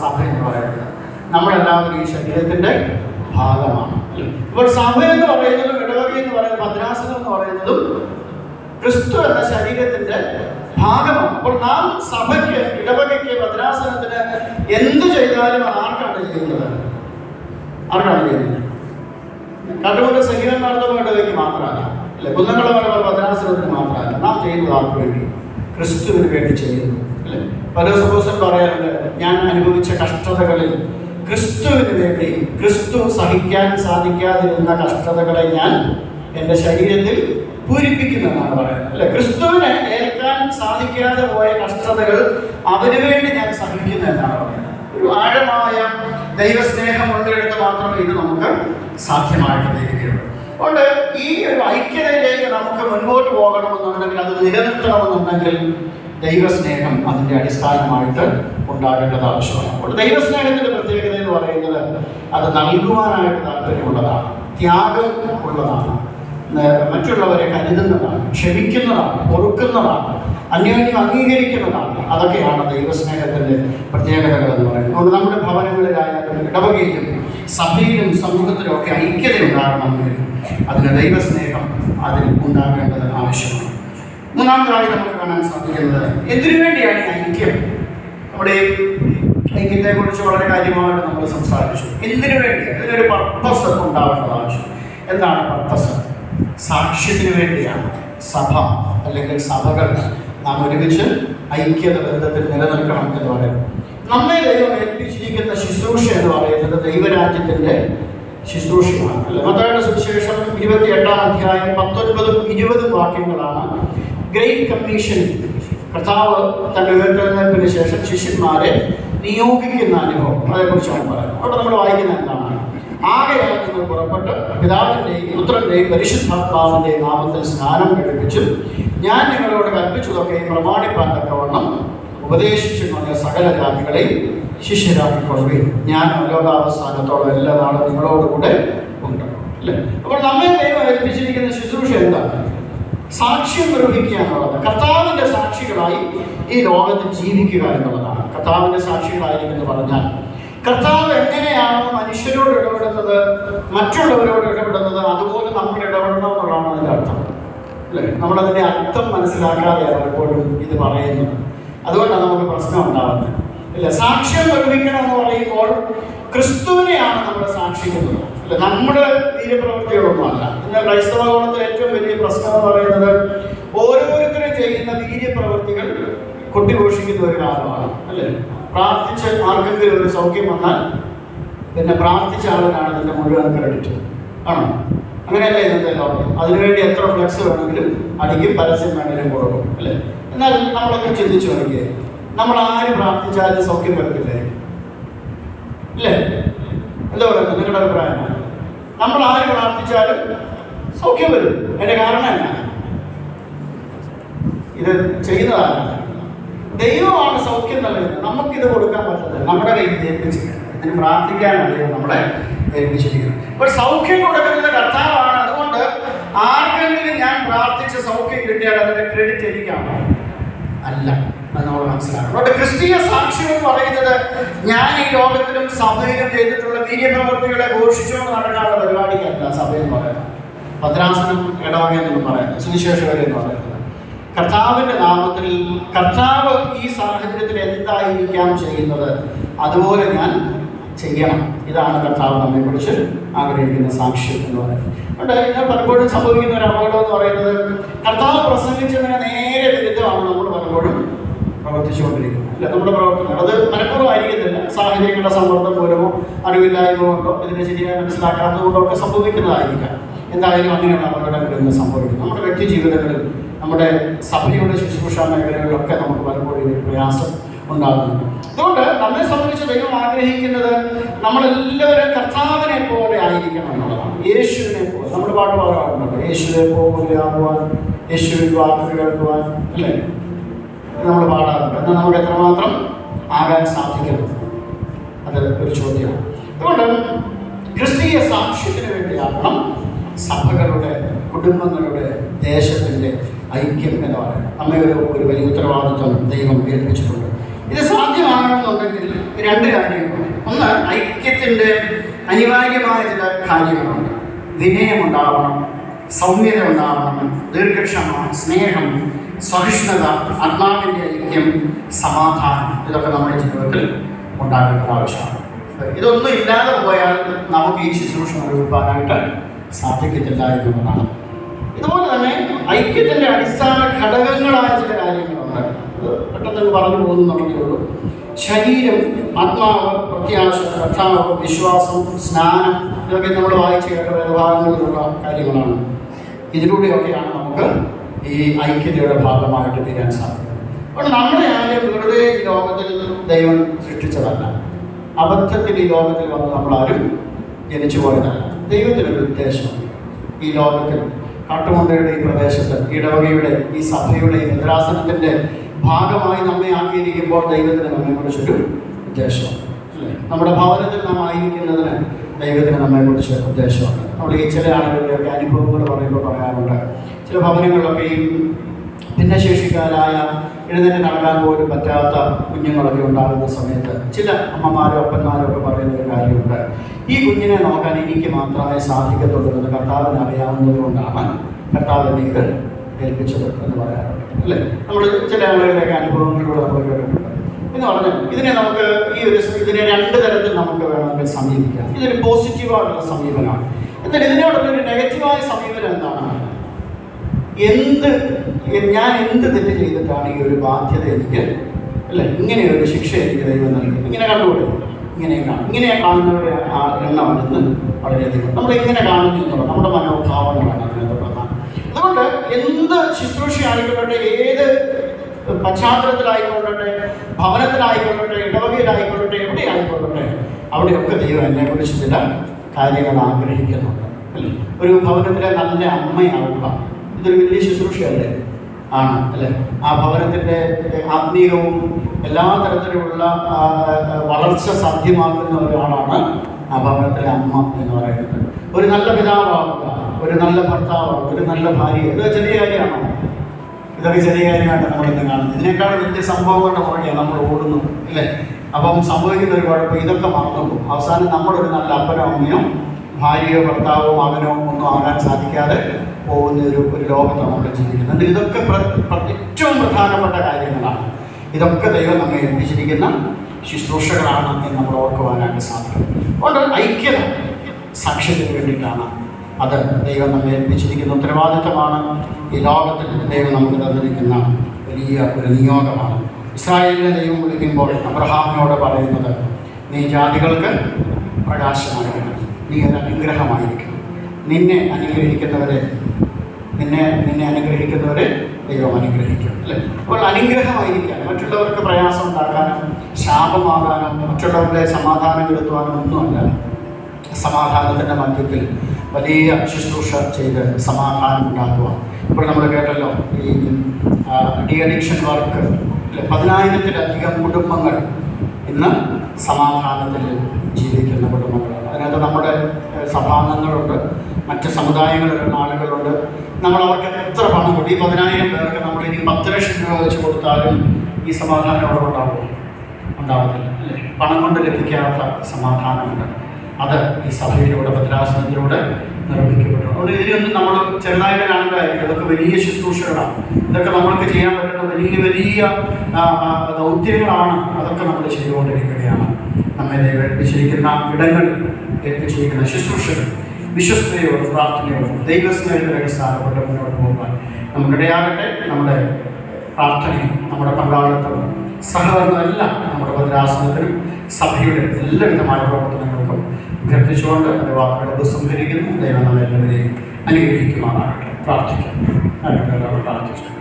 സഭ എന്ന് പറയുന്നത് നമ്മളെല്ലാവരും ഈ ശരീരത്തിന്റെ ഭാഗമാണ്. ഇപ്പോൾ സഭ എന്ന് പറയുന്നതും ഇടവകി എന്ന് പറയുന്നത് ഭദ്രാസനം എന്ന് പറയുന്നതും ക്രിസ്തു എന്ന ശരീരത്തിന്റെ ഭാഗമാണ്. അപ്പോൾ നാം സഭയ്ക്ക് ഇടവകയ്ക്ക് ഭദ്രാസനത്തിന് എന്തു ചെയ്താലും ആർക്കാണ് ചെയ്യുന്നത്? ആർക്കാണ് ചെയ്യുന്നത്? കണ്ടുകൊണ്ട് സഹീനം നടത്തുന്ന ഇടവയ്ക്ക് മാത്രമല്ല. അല്ലെ? കുന്നംകുളം ഭദ്രാസനത്തിന് മാത്രമല്ല. നാം ചെയ്യുന്നത് ആർക്ക് വേണ്ടി? ക്രിസ്തുവിന് വേണ്ടി ചെയ്യുന്നു. അല്ലെ? പല സപ്പോസും പറയാറുണ്ട് ഞാൻ അനുഭവിച്ച കഷ്ടതകളിൽ ക്രിസ്തുവിന് വേണ്ടി ക്രിസ്തു സഹിക്കാൻ സാധിക്കാതിരുന്ന കഷ്ടതകളെ ഞാൻ എന്റെ ശരീരത്തിൽ പൂരിപ്പിക്കുമെന്നാണ് പറയുന്നത്. അല്ലെ? ക്രിസ്തുവിനെ ഏൽക്കാൻ സാധിക്കാതെ പോയ കഷ്ടതകൾ അവന് വേണ്ടി ഞാൻ സഹിക്കുന്നു എന്നാണ് പറയുന്നത്. ഒരു ആഴമായ ദൈവസ്നേഹം ഉള്ളിടത്ത് മാത്രമേ ഇത് നമുക്ക് സാധ്യമായിട്ട് അതുകൊണ്ട് ഈ ഒരു ഐക്യതയിലേക്ക് നമുക്ക് മുൻപോട്ട് പോകണമെന്നുണ്ടെങ്കിൽ അത് നിലനിർത്തണമെന്നുണ്ടെങ്കിൽ ദൈവസ്നേഹം അതിന്റെ അടിസ്ഥാനമായിട്ട് ഉണ്ടാകേണ്ടത് ആവശ്യമാണ്. അപ്പോൾ ദൈവസ്നേഹത്തിന്റെ പ്രത്യേകത എന്ന് പറയുന്നത് അത് നൽകുവാനായിട്ട് താല്പര്യമുള്ളതാണ് ത്യാഗം ഉള്ളതാണ് മറ്റുള്ളവരെ കരുതുന്നതാണ് ക്ഷമിക്കുന്നതാണ് പൊറുക്കുന്നതാണ് അന്യോന്യം അംഗീകരിക്കുന്നതാണ്. അതൊക്കെയാണ് ദൈവസ്നേഹത്തിന്റെ പ്രത്യേകതകൾ എന്ന് പറയുന്നത്. അതുകൊണ്ട് നമ്മുടെ ഭവനങ്ങളിലായാലും ഇടവകയിലും സഭയിലും സമൂഹത്തിലും ഒക്കെ ഐക്യത ഉണ്ടാകണമെങ്കിൽ അതിന് ദൈവസ്നേഹം അതിൽ ഉണ്ടാകേണ്ടത് ആവശ്യമാണ്. മൂന്നാമതായി നമുക്ക് കാണാൻ സാധിക്കുന്നത് എന്തിനു വേണ്ടിയാണ് ഐക്യം? നമ്മുടെ ഐക്യത്തെ കുറിച്ച് വളരെ കാര്യമായിട്ട് നമ്മൾ സംസാരിച്ചു. എന്തിനു വേണ്ടി? അതിനൊരു പർപ്പസ് ഉണ്ടാവേണ്ടത് ആവശ്യം. എന്താണ് പർപ്പസ് സാക്ഷ്യത്തിന് വേണ്ടിയാണ് സഭ അല്ലെങ്കിൽ സഭകൾ നാം ഒരുമിച്ച് ഐക്യത ബന്ധത്തിൽ നിലനിൽക്കണം എന്ന് പറയുന്നത്. നമ്മെ ദൈവം ഏൽപ്പിച്ചിരിക്കുന്ന ശുശ്രൂഷ എന്ന് പറയുന്നത് ദൈവരാജ്യത്തിന്റെ ശുശ്രൂഷയാണ്. അല്ലെ? മതയുടെ സുവിശേഷം ഇരുപത്തി എട്ടാം അധ്യായം പത്തൊൻപതും ഇരുപതും വാക്യങ്ങളാണ് ഗ്രേറ്റ് കമ്മീഷൻ കർത്താവ് തന്റെ ഉയർത്തെഴുന്നേൽപ്പിന് ശേഷം ശിഷ്യന്മാരെ നിയോഗിക്കുന്ന അനുഭവം. അതേക്കുറിച്ചാണ് പറയുന്നത്. അവിടെ നമ്മൾ വായിക്കുന്ന എന്താണ്? ആകെയാൽ നിങ്ങൾ പുറപ്പെട്ട് പിതാവിന്റെയും പുത്രന്റെയും പരിശുദ്ധാത്മാവിന്റെയും നാമത്തിൽ സ്നാനം കഴിപ്പിച്ചു. ഞാൻ നിങ്ങളോട് കൽപ്പിച്ചതൊക്കെ പ്രമാണിപ്പാൻ തക്കവണ്ണം ഉപദേശിച്ചു കൊണ്ട് സകല ജാതികളെയും ശിഷ്യരാക്കിക്കൊള്ളുകയും ഞാൻ ലോകാവസാനത്തോളം എല്ലാ നാളും നിങ്ങളോടുകൂടെ ഉണ്ട്. അല്ലേ? അപ്പോൾ നമ്മെ ദൈവം ഏൽപ്പിച്ചിരിക്കുന്ന ശുശ്രൂഷ സാക്ഷ്യം നിർവഹിക്കുക എന്നുള്ളത് കർത്താവിന്റെ സാക്ഷികളായി ഈ ലോകത്ത് ജീവിക്കുക എന്നുള്ളതാണ്. കർത്താവിന്റെ സാക്ഷികളായിരിക്കും പറഞ്ഞാൽ. കർത്താവ് എങ്ങനെയാണോ മനുഷ്യരോട് ഇടപെടുന്നത് മറ്റുള്ളവരോട് ഇടപെടുന്നത് അതുപോലെ നമ്മൾ ഇടപെടണം എന്നുള്ളതാണ് അതിന്റെ അർത്ഥം. അല്ലേ? നമ്മളതിന്റെ അർത്ഥം മനസ്സിലാക്കാതെയാണ് പലപ്പോഴും ഇത് പറയുന്നത്. അതുകൊണ്ടാണ് നമുക്ക് പ്രശ്നം ഉണ്ടാകുന്നത്. ഇല്ല സാക്ഷ്യം നിർവഹിക്കണം എന്ന് പറയുമ്പോൾ ക്രിസ്തുവിനെയാണ് നമ്മൾ സാക്ഷിക്കുന്നത്. അല്ല നമ്മുടെ വീര്യപ്രവൃത്തികളൊന്നുമല്ല ഇന്ന് ക്രൈസ്തവ കോണത്തിൽ ഏറ്റവും വലിയ പ്രശ്നം എന്ന് പറയുന്നത് ഓരോരുത്തരും ചെയ്യുന്ന വീര്യപ്രവൃത്തികൾ കൊട്ടിഘോഷിക്കുന്ന ഒരു കാലമാണ് അല്ലേ? പ്രാർത്ഥിച്ച് ആർക്കെങ്കിലും ഒരു സൗഖ്യം വന്നാൽ പിന്നെ പ്രാർത്ഥിച്ച ആളിനാണ് ഇതിന്റെ മുഴുവൻ ക്രെഡിറ്റ് ആണോ? അങ്ങനെയല്ലേ ഇന്നത്തെ ലോകം? അതിനുവേണ്ടി എത്ര ഫ്ലക്സ് വേണമെങ്കിലും അടിക്കും പരസ്യം വേണമെങ്കിലും കൊടുക്കും അല്ലേ? എന്നാൽ നമ്മളൊക്കെ ചിന്തിച്ചു നോക്കിയേ നമ്മൾ ആര് പ്രാർത്ഥിച്ചാലും സൗഖ്യം വരത്തില്ലേ? അല്ലേ എന്താ പറയുക? നിങ്ങളുടെ അഭിപ്രായം നമ്മൾ ആര് പ്രാർത്ഥിച്ചാലും സൗഖ്യം വരും. അതിന്റെ കാരണം എന്നാ? ഇത് ചെയ്യുന്നതാണ്. ദൈവമാണ് സൗഖ്യം നൽകുന്നത്. നമുക്കിത് കൊടുക്കാൻ പറ്റുന്നത് നമ്മുടെ കയ്യിൽ ഏൽപ്പിച്ചിരിക്കുന്നത് ഇതിന് ദൈവം നമ്മളെ ഏൽപ്പിച്ചിരിക്കുന്നത്. ഇപ്പോൾ സൗഖ്യം കൊടുക്കുന്നത് കർത്താവാണ്. അതുകൊണ്ട് ആർക്കെങ്കിലും ഞാൻ പ്രാർത്ഥിച്ച സൗഖ്യം കിട്ടിയാൽ അതിന്റെ ക്രെഡിറ്റ് എനിക്കാണോ. അല്ല. അത് നമ്മൾ മനസ്സിലാക്കണം. അതുകൊണ്ട് ക്രിസ്തീയ സാക്ഷ്യം എന്ന് പറയുന്നത് ഞാൻ ഈ ലോകത്തിലും സഭയിലും ചെയ്തിട്ടുള്ള വീര്യപ്രവർത്തികളെ ഘോഷിച്ചുകൊണ്ട് നടക്കാനുള്ള പരിപാടിക്കല്ല സഭ എന്ന് പറയുന്നത്. ഭദ്രാസനം ഇടവക എന്ന് പറയുന്നത്. സുവിശേഷകരെ എന്ന് പറയുന്നത്. കർത്താവിന്റെ നാമത്തിൽ കർത്താവ് ഈ സാഹചര്യത്തിൽ എന്തായിരിക്കാം ചെയ്യുന്നത്? അതുപോലെ ഞാൻ ചെയ്യണം. ഇതാണ് കർത്താവ് നമ്മെ കുറിച്ച് ആഗ്രഹിക്കുന്ന സാക്ഷ്യം എന്ന് പറയുന്നത്. അതുകൊണ്ട് ഇന്ന് പലപ്പോഴും സംഭവിക്കുന്ന ഒരു അപകടം എന്ന് പറയുന്നത് കർത്താവ് പ്രസംഗിച്ചതിന് നേരെ വിരുദ്ധമാണ് പ്രവർത്തിച്ചുകൊണ്ടിരിക്കുന്നത് അല്ല നമ്മുടെ പ്രവർത്തനം. അത് മനഃപൂർവമായിരിക്കുന്നില്ല സാഹചര്യങ്ങളുടെ സമ്മർദ്ദം മൂലമോ അറിവില്ലായ്മ കൊണ്ടോ ഇതിനെ ശരിയായി മനസ്സിലാക്കാത്തത് ഒക്കെ സംഭവിക്കുന്നതായിരിക്കാം. എന്തായാലും അങ്ങനെയുള്ള അപകടങ്ങളിൽ നിന്ന് സംഭവിക്കുന്നത്. നമ്മുടെ വ്യക്തി ജീവിതങ്ങളിൽ നമ്മുടെ സഭയുടെ ശുശ്രൂഷ മേഖലകളിലൊക്കെ നമുക്ക് പലപ്പോഴും ഒരു പ്രയാസം ഉണ്ടാകുന്നുണ്ട്. അതുകൊണ്ട് നമ്മെ സംബന്ധിച്ച് ദൈവം ആഗ്രഹിക്കുന്നത് നമ്മളെല്ലാവരും കർത്താവിനെ പോലെ ആയിരിക്കണം എന്നുള്ളതാണ്. യേശുവിനെ പോലെ. നമ്മുടെ പാട്ട് പാടാറുണ്ടല്ലോ. യേശുവിനെ പോലെ ആകുവാൻ യേശുവിൻ വാക്ക് കേൾക്കുവാൻ അല്ലേ? നമ്മൾ പാടാറുണ്ട്. എന്നാൽ നമുക്ക് എത്രമാത്രം ആകാൻ സാധിക്കരുത് അത് ഒരു ചോദ്യമാണ്. അതുകൊണ്ട് ക്രിസ്തീയ സാക്ഷ്യത്തിന് വേണ്ടിയാകണം സഭകളുടെ കുടുംബങ്ങളുടെ ദേശത്തിന്റെ ഐക്യം എന്ന് പറയുന്നത്. നമ്മെ ഒരു ഒരു വലിയ ഉത്തരവാദിത്വം ദൈവം ഏൽപ്പിച്ചിട്ടുണ്ട്. ഇത് സാധ്യമാകണമെന്നുണ്ടെങ്കിൽ രണ്ട് കാര്യങ്ങളുണ്ട്. ഒന്ന് ഐക്യത്തിന്റെ അനിവാര്യമായ ചില കാര്യങ്ങളുണ്ട്. വിനയമുണ്ടാവണം സൗമ്യത ഉണ്ടാവണം ദീർഘക്ഷമ സ്നേഹം സഹിഷ്ണുത ആത്മാവിന്റെ ഐക്യം സമാധാനം ഇതൊക്കെ നമ്മുടെ ജീവിതത്തിൽ ഉണ്ടാകേണ്ടത് ആവശ്യമാണ്. ഇതൊന്നും ഇല്ലാതെ പോയാൽ നമുക്ക് ഈ ശുശ്രൂഷ നിർവഹിക്കാനായിട്ട് സാധിക്കത്തില്ല എന്നുള്ളതാണ് ഇതുപോലെ തന്നെ ഐക്യത്തിന്റെ അടിസ്ഥാന ഘടകങ്ങളായ ചില കാര്യങ്ങളുണ്ട്. പെട്ടെന്ന് പറഞ്ഞു പോകുന്നുണ്ടെന്നേ ഉള്ളൂ ശരീരം ആത്മാവ് പ്രത്യാശ കർത്താവ് വിശ്വാസം സ്നാനം ഇതൊക്കെ നമ്മൾ വായിച്ച് കേട്ട വേദഭാഗങ്ങളിലുള്ള കാര്യങ്ങളാണ്. ഇതിലൂടെയൊക്കെയാണ് നമുക്ക് ഈ ഐക്യതയുടെ ഭാഗമായിട്ട് തീരാൻ സാധിക്കും. അപ്പോൾ നമ്മളെ ആരും വെറുതെ ഈ ലോകത്തിൽ ദൈവം സൃഷ്ടിച്ചതല്ല. അബദ്ധത്തിൽ ഈ ലോകത്തിൽ വന്ന് നമ്മളാരും ജനിച്ചു പോയതല്ല. ദൈവത്തിനൊരു ഉദ്ദേശം ഈ ലോകത്തിൽ കാട്ടുമുണ്ടയുടെ ഈ പ്രദേശത്ത് ഇടവകയുടെ ഈ സഭയുടെ ഈ ഭദ്രാസനത്തിന്റെ ഭാഗമായി നമ്മെ ആക്കിയിരിക്കുമ്പോൾ ദൈവത്തിന് നമ്മെക്കുറിച്ചൊരു ഉദ്ദേശം അല്ലേ? നമ്മുടെ ഭവനത്തിൽ നാം ആയിരിക്കുന്നതിന് ദൈവത്തിന് നമ്മെക്കുറിച്ച് ഉദ്ദേശമാണ് നമ്മൾ ഈ ചില ആളുകളുടെയൊക്കെ അനുഭവങ്ങൾ പറയുമ്പോൾ പറയാറുണ്ട്. ചില ഭവനങ്ങളിലൊക്കെയും ഭിന്നശേഷിക്കാരായ എഴുന്നേറ്റ് നടക്കാൻ പോലും പറ്റാത്ത കുഞ്ഞുങ്ങളൊക്കെ ഉണ്ടാകുന്ന സമയത്ത് ചില അമ്മമാരോ അപ്പന്മാരോ ഒക്കെ പറയുന്ന ഒരു കാര്യമുണ്ട്. ഈ കുഞ്ഞിനെ നോക്കാൻ എനിക്ക് മാത്രമേ സാധിക്കത്തുള്ളൂ എന്ന് കർത്താവിന് അറിയാവുന്നത് കൊണ്ടാണ് കർത്താവിനെ ഇത് ഏൽപ്പിച്ചത് എന്ന് പറയാറുണ്ട്. അല്ലേ? നമ്മൾ ചില ആളുകളുടെയൊക്കെ അനുഭവങ്ങളിലൂടെ നമ്മൾ കേട്ടിട്ടുണ്ട്. എന്ന് പറഞ്ഞാൽ ഇതിനെ നമുക്ക് ഈ ഒരു ഇതിനെ രണ്ട് തരത്തിൽ നമുക്ക് വേണമെങ്കിൽ സമീപിക്കാം. ഇതൊരു പോസിറ്റീവായിട്ടുള്ള സമീപനമാണ്. എന്നാൽ ഇതിനോടുള്ള ഒരു നെഗറ്റീവായ സമീപനം എന്താണ്? എന്ത് ഞാൻ എന്ത് തെറ്റ് ചെയ്തിട്ടാണ് ഈ ഒരു ബാധ്യത എനിക്ക്? അല്ല? ഇങ്ങനെ ഒരു ശിക്ഷ എനിക്ക് ദൈവം നൽകി. ഇങ്ങനെ കണ്ടുപിടിക്കും ഇങ്ങനെ കാണും. ഇങ്ങനെ കാണുന്നവരുടെ ആ എണ്ണമാണ് ഇന്ന് വളരെയധികം. നമ്മൾ എങ്ങനെ കാണുന്നു എന്നുള്ളത് നമ്മുടെ മനോഭാവങ്ങളാണ് അതിനകത്ത് പ്രധാനം. അതുകൊണ്ട് എന്ത് ശുശ്രൂഷയായിക്കൊള്ളട്ടെ ഏത് പശ്ചാത്തലത്തിലായിക്കൊള്ളട്ടെ ഭവനത്തിലായിക്കൊള്ളട്ടെ ഇടവകയിലായിക്കൊള്ളട്ടെ എവിടെ ആയിക്കൊള്ളട്ടെ അവിടെയൊക്കെ ദൈവം എന്നെ കുറിച്ച് ചില കാര്യങ്ങൾ ആഗ്രഹിക്കുന്നുണ്ട്. അല്ലേ? ഒരു ഭവനത്തിലെ നല്ല അമ്മയാവുക ഇതൊരു വലിയ ശുശ്രൂഷയല്ലേ? ആണ് അല്ലേ? ആ ഭവനത്തിന്റെ ആത്മീയവും എല്ലാ തരത്തിലുമുള്ള വളർച്ച സാധ്യമാക്കുന്ന ഒരാളാണ് ആ ഭവനത്തിലെ അമ്മ എന്ന് പറയുന്നത്. ഒരു നല്ല പിതാവാകുക ഒരു നല്ല ഭർത്താവാകുക ഒരു നല്ല ഭാര്യ ഇതൊക്കെ ചെറിയ കാര്യമാണോ? ഇതൊക്കെ ചെറിയ കാര്യമായിട്ട് നമ്മൾ ഇന്ന് കാണുന്നത്. ഇതിനേക്കാൾ വലിയ സംഭവങ്ങളുടെ പുറകെ നമ്മൾ ഓടുന്നു അല്ലേ? അപ്പം സംഭവിക്കുന്ന ഒരു കുഴപ്പം ഇതൊക്കെ മറന്നു അവസാനം നമ്മളൊരു നല്ല അപ്പനോ അമ്മയോ ഭാര്യയോ ഭർത്താവോ മകനോ ഒന്നും ആകാൻ സാധിക്കാതെ പോകുന്ന ഒരു ഒരു ലോകത്താണ് നമ്മൾ ജീവിക്കുന്നത്. ഇതൊക്കെ ഏറ്റവും പ്രധാനപ്പെട്ട കാര്യങ്ങളാണ്. ഇതൊക്കെ ദൈവം നമ്മെ ഏൽപ്പിച്ചിരിക്കുന്ന ശുശ്രൂഷകളാണ് എന്ന് നമ്മൾ ഓർക്കുവാനായിട്ട് സാധിക്കും. അതുകൊണ്ട് ഐക്യത സാക്ഷ്യത്തിന് വേണ്ടിയിട്ടാണ് അത് ദൈവം നമ്മെ ഏൽപ്പിച്ചിരിക്കുന്ന ഉത്തരവാദിത്തമാണ്. ഈ ലോകത്തിൽ ദൈവം നമുക്ക് തന്നിരിക്കുന്ന വലിയ ഒരു നിയോഗമാണ്. ഇസ്രായേലിനെ ദൈവം വിളിക്കുമ്പോൾ അബ്രഹാമിനോട് പറയുന്നത് നീ ജാതികൾക്ക് പ്രകാശമായിരിക്കണം. നീ ഒരു അനുഗ്രഹമായിരിക്കണം നിന്നെ അനുഗ്രഹിക്കുന്നവരെ നിന്നെ നിന്നെ അനുഗ്രഹിക്കുന്നവരെ ദൈവം അനുഗ്രഹിക്കും അല്ലേ? അപ്പോൾ അനുഗ്രഹമായിരിക്കാനും മറ്റുള്ളവർക്ക് പ്രയാസം ഉണ്ടാക്കാനും ശാപമാകാനും മറ്റുള്ളവരുടെ സമാധാനം കെടുത്തുവാനും ഒന്നുമല്ല. സമാധാനത്തിന്റെ മധ്യത്തിൽ വലിയ ശുശ്രൂഷ ചെയ്ത് സമാധാനം ഉണ്ടാക്കുക ഇപ്പോൾ നമ്മൾ കേട്ടല്ലോ ഈ ഡി അഡിക്ഷൻ വർക്ക് പതിനായിരത്തിലധികം കുടുംബങ്ങൾ ഇന്ന് സമാധാനത്തിൽ ജീവിക്കുന്ന കുടുംബങ്ങളാണ്. അതിനകത്ത് നമ്മുടെ സഭാംഗങ്ങളുണ്ട് മറ്റ് സമുദായങ്ങളിലുള്ള ആളുകളുണ്ട്. നമ്മൾ അവർക്ക് എത്ര പണം കൊടുക്കും? ഈ പതിനായിരം പേർക്ക് നമ്മൾ ഇനി പത്ത് ലക്ഷം രൂപ വെച്ച് കൊടുത്താലും ഈ സമാധാനം അവിടെ ഉണ്ടാവുമോ ഉണ്ടാവുന്നില്ല അല്ലേ? പണം കൊണ്ട് ലഭിക്കാത്ത സമാധാനമുണ്ട്. അത് ഈ സഭയിലൂടെ ഭദ്രാസനത്തിലൂടെ നിർമ്മിക്കപ്പെട്ടു അതുകൊണ്ട് ഇതിനൊന്നും നമ്മൾ ചെറുതായിട്ട് കാണേണ്ടതായിരിക്കും ഇതൊക്കെ വലിയ ശുശ്രൂഷകളാണ്. ഇതൊക്കെ നമ്മൾക്ക് ചെയ്യാൻ പറ്റുന്ന വലിയ വലിയ ദൗത്യങ്ങളാണ് അതൊക്കെ നമ്മൾ ചെയ്തുകൊണ്ടിരിക്കുകയാണ്. നമ്മളെ ഏൽപ്പിച്ചിരിക്കുന്ന ഇടങ്ങളിൽ ഏൽപ്പിച്ചിരിക്കുന്ന ശുശ്രൂഷകൾ. വിശ്വസ്തയോടും പ്രാർത്ഥനയോടും ദൈവസ്നേഹത്തിൽ അടിസ്ഥാനപ്പെട്ട് മുന്നോട്ട് പോകാൻ നമുക്കിടയാകട്ടെ. നമ്മുടെ പ്രാർത്ഥനയും നമ്മുടെ പങ്കാളിത്തവും സഹകരണമെല്ലാം നമ്മുടെ ഭദ്രാസനത്തിനും സഭയുടെ എല്ലാവിധമായ പ്രവർത്തനങ്ങൾക്കും അഭ്യർത്ഥിച്ചുകൊണ്ട് എന്റെ വാക്കുകളെ ഉപസംഹരിക്കുന്നു ദൈവം നമ്മളെല്ലാവരെയും അനുഗ്രഹിക്കുമാറാകട്ടെ. പ്രാർത്ഥിക്കാം. പ്രാർത്ഥിച്ചു.